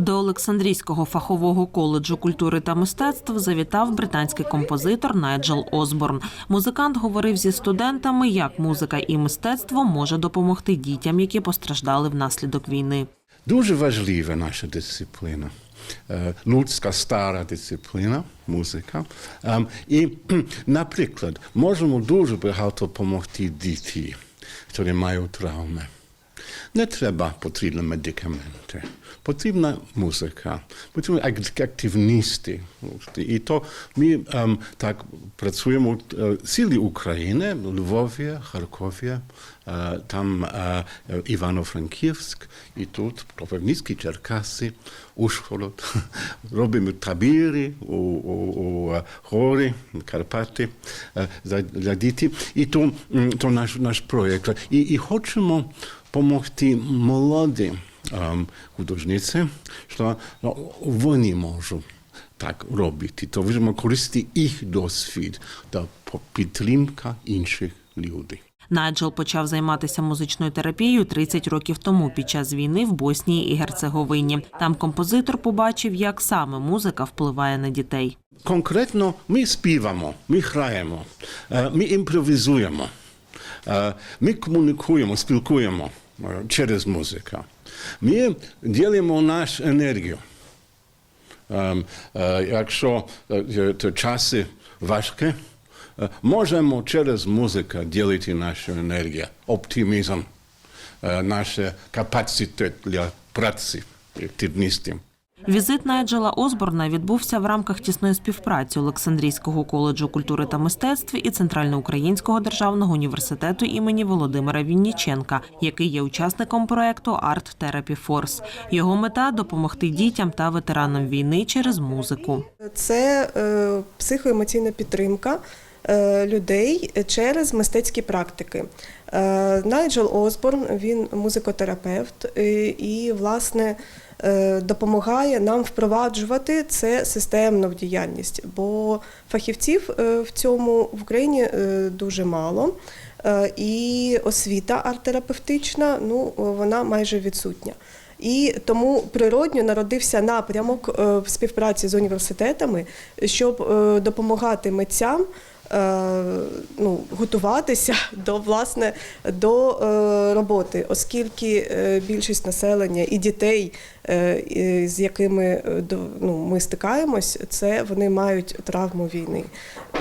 До Олександрійського фахового коледжу культури та мистецтв завітав британський композитор Найджел Осборн. Музикант говорив зі студентами, як музика і мистецтво може допомогти дітям, які постраждали внаслідок війни. Дуже важлива наша дисципліна. Е, стара дисципліна, музика. Ем, І, наприклад, можемо дуже багато допомогти дітям, які мають травми. Не треба потрібні медикаменти, потрібна музика, потрібні ак- активністи. І то ми ем, так працюємо в цілій Україні, Львові, Харкові, е, там е, Івано-Франківськ, і тут Кропивницький, Черкаси, Ужгород. Робимо табіри у, е, гори, Карпати е. І то наш, проєкт. І хочемо допомогти молодим ем, художниці, що ну, вони можуть так робити. То можемо користувати їх досвід та підтримка інших людей. Найджел почав займатися музичною терапією 30 років тому під час війни в Боснії і Герцеговині. Там композитор побачив, як саме музика впливає на дітей. Конкретно ми співаємо, ми граємо, е, ми імпровізуємо, е, ми комунікуємо, спілкуємо е, через музику. Ми ділимо нашу енергію. Ем, е, Якщо е, то часи важкі, е, можемо через музику ділити нашу енергію, оптимізм, е, наш капацитет для праці активністів. Візит Найджела Осборна відбувся в рамках тісної співпраці Олександрійського коледжу культури та мистецтв і Центральноукраїнського державного університету імені Володимира Вінніченка, який є учасником проекту Art Therapy Force. Його мета допомогти дітям та ветеранам війни через музику. Це е, психоемоційна підтримка людей через мистецькі практики. Е, Найджел Осборн, він музикотерапевт е, і, власне, е, допомагає нам впроваджувати це системно в діяльність, бо фахівців е, в цьому в Україні е, дуже мало. Е, І освіта арт-терапевтична, ну вона майже відсутня. І тому природньо народився напрямок е, в співпраці з університетами, щоб е, допомагати митцям е, ну, готуватися до власне до е, роботи, оскільки е, більшість населення і дітей, е, з якими е, ну, ми стикаємось, це вони мають травму війни,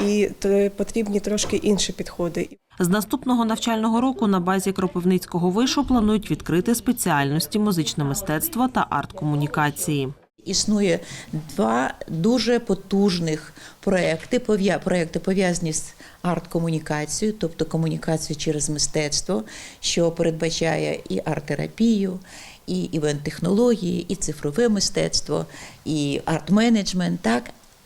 і потрібні трошки інші підходи. З наступного навчального року на базі Кропивницького вишу планують відкрити спеціальності музичне мистецтво та арт-комунікації. Існує два дуже потужних проекти. Проекти пов'язані з арт-комунікацією, тобто комунікацію через мистецтво, що передбачає і арт-терапію, і івент-технології, і цифрове мистецтво, і арт-менеджмент. Так?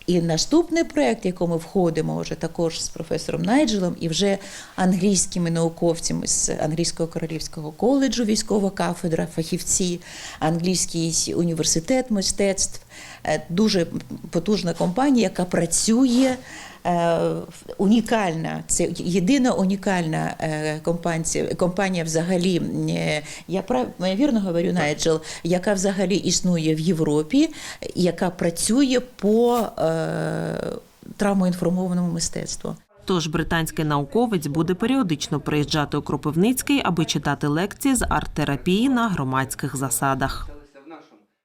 І наступний проект, в якому входимо вже також з професором Найджелом і вже англійськими науковцями з англійського королівського коледжу, військова кафедра, фахівці, англійський університет мистецтв, Е, дуже потужна компанія, яка працює. Е, Унікальна, це єдина унікальна е, компанія, компанія взагалі, е, я прав вірно говорю, Найджел, яка взагалі існує в Європі, яка працює по травмоінформованому мистецтву. Тож британський науковець буде періодично приїжджати у Кропивницький, аби читати лекції з арт-терапії на громадських засадах.